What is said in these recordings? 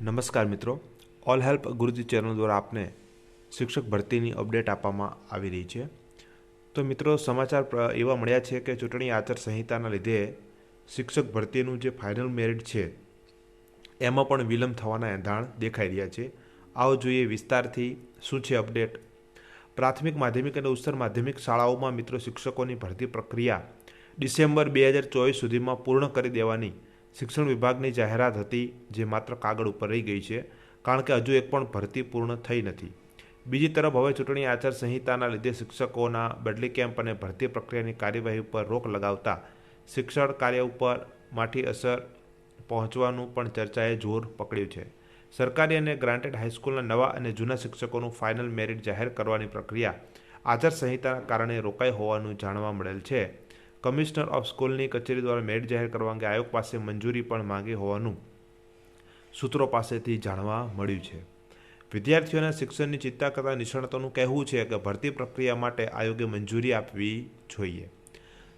નમસ્કાર મિત્રો. All help ગુરુજી channel દ્વારા આપને શિક્ષક ભરતીની અપડેટ આપવામાં આવી રહી છે. તો મિત્રો, સમાચાર એવા મળ્યા છે કે ચૂંટણી આચાર સંહિતાના લીધે શિક્ષક ભરતીનું જે ફાઇનલ મેરિટ છે, એમાં પણ વિલંબ થવાના એંધાણ દેખાઈ રહ્યા છે. આવો જોઈએ વિસ્તારથી શું છે અપડેટ. પ્રાથમિક માધ્યમિક અને ઉચ્ચતર માધ્યમિક શાળાઓમાં મિત્રો શિક્ષકોની ભરતી પ્રક્રિયા ડિસેમ્બર બે હજાર ચોવીસ સુધીમાં પૂર્ણ કરી દેવાની શિક્ષણ વિભાગની જાહેરાત હતી જે માત્ર કાગળ ઉપર રહી ગઈ છે, કારણ કે હજુ એક પણ ભરતી પૂર્ણ થઈ નથી. બીજી તરફ હવે ચૂંટણી આચારસંહિતાના લીધે શિક્ષકોના બદલી કેમ્પ અને ભરતી પ્રક્રિયાની કાર્યવાહી ઉપર રોક લગાવતા શિક્ષણ કાર્ય ઉપર માઠી અસર પહોંચવાનું પણ ચર્ચાએ જોર પકડ્યું છે. સરકારી અને ગ્રાન્ટેડ હાઈસ્કૂલના નવા અને જૂના શિક્ષકોનું ફાઇનલ મેરિટ જાહેર કરવાની પ્રક્રિયા આચારસંહિતાના કારણે રોકાઈ હોવાનું જાણવા મળેલ છે. કમિશનર ઓફ સ્કૂલની કચેરી દ્વારા મેરિટ જાહેર કરવા અંગે આયોગ પાસે મંજૂરી પણ માંગી હોવાનું સૂત્રો પાસેથી જાણવા મળ્યું છે. વિદ્યાર્થીઓના શિક્ષણની ચિંતા કરતા નિષ્ણાતોનું કહેવું છે કે ભરતી પ્રક્રિયા માટે આયોગે મંજૂરી આપવી જોઈએ.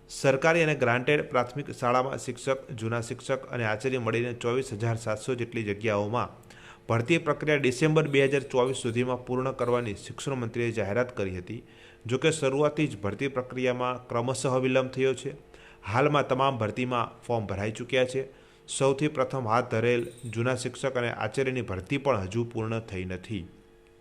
સરકારી અને ગ્રાન્ટેડ પ્રાથમિક શાળામાં શિક્ષક, જૂના શિક્ષક અને આચાર્ય મળીને ચોવીસ હજાર સાતસો જેટલી જગ્યાઓમાં ભરતી પ્રક્રિયા ડિસેમ્બર બે હજાર ચોવીસ સુધીમાં પૂર્ણ કરવાની શિક્ષણ મંત્રીએ જાહેરાત કરી હતી. જોકે શરૂઆતથી જ ભરતી પ્રક્રિયામાં ક્રમશઃ વિલંબ થયો છે. હાલમાં તમામ ભરતીમાં ફોર્મ ભરાઈ ચૂક્યા છે. સૌથી પ્રથમ હાથ ધરેલ જૂના શિક્ષક અને આચાર્યની ભરતી પણ હજુ પૂર્ણ થઈ નથી.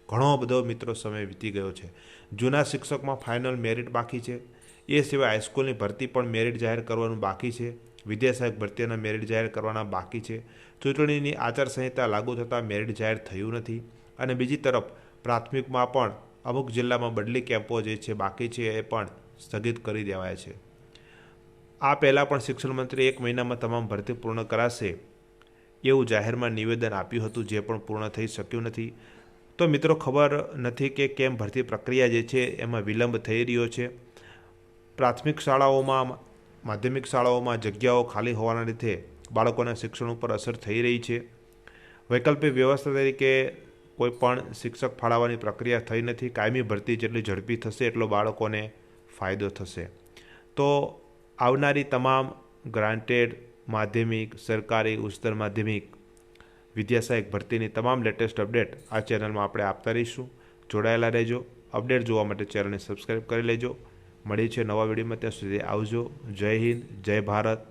ઘણો બધો મિત્રો સમય વીતી ગયો છે. જૂના શિક્ષકમાં ફાઇનલ મેરિટ બાકી છે. એ સિવાય હાઈસ્કૂલની ભરતી પણ મેરિટ જાહેર કરવાનું બાકી છે. વિદ્યાસહાયક ભરતીના મેરિટ જાહેર કરવાના બાકી છે. ચૂંટણીની આચારસંહિતા લાગુ થતાં મેરિટ જાહેર થયું નથી અને બીજી તરફ પ્રાથમિકમાં પણ અમુક જિલ્લામાં બદલી કેમ્પો જે છે બાકી છે એ પણ સ્થગિત કરી દેવાય છે. આ પહેલાં પણ શિક્ષણ મંત્રી એક મહિનામાં તમામ ભરતી પૂર્ણ કરાશે એવું જાહેરમાં નિવેદન આપ્યું હતું જે પણ પૂર્ણ થઈ શક્યું નથી. તો મિત્રો ખબર નથી કે કેમ ભરતી પ્રક્રિયા જે છે એમાં વિલંબ થઈ રહ્યો છે. પ્રાથમિક શાળાઓમાં માધ્યમિક શાળાઓમાં જગ્યાઓ ખાલી હોવાના લીધે બાળકોના શિક્ષણ ઉપર અસર થઈ રહી છે. વૈકલ્પિક વ્યવસ્થા તરીકે કોઈ પણ શિક્ષક ફાળવવાની પ્રક્રિયા થઈ નથી, કાયમી ભરતી જેટલી ઝડપી થશે એટલો બાળકોને ફાયદો થશે. તો આવનારી તમામ ગ્રાન્ટેડ માધ્યમિક, સરકારી, ઉચ્ચતર માધ્યમિક વિદ્યાસહાયક ભરતીની તમામ લેટેસ્ટ અપડેટ આ ચેનલમાં આપણે આપતા રહીશું. જોડાયેલા રહેજો. અપડેટ જોવા માટે ચેનલને સબસ્ક્રાઈબ કરી લેજો. મળીએ છીએ નવા વિડીયોમાં ત્યાં સુધી આવજો. જય હિન્દ જય ભારત.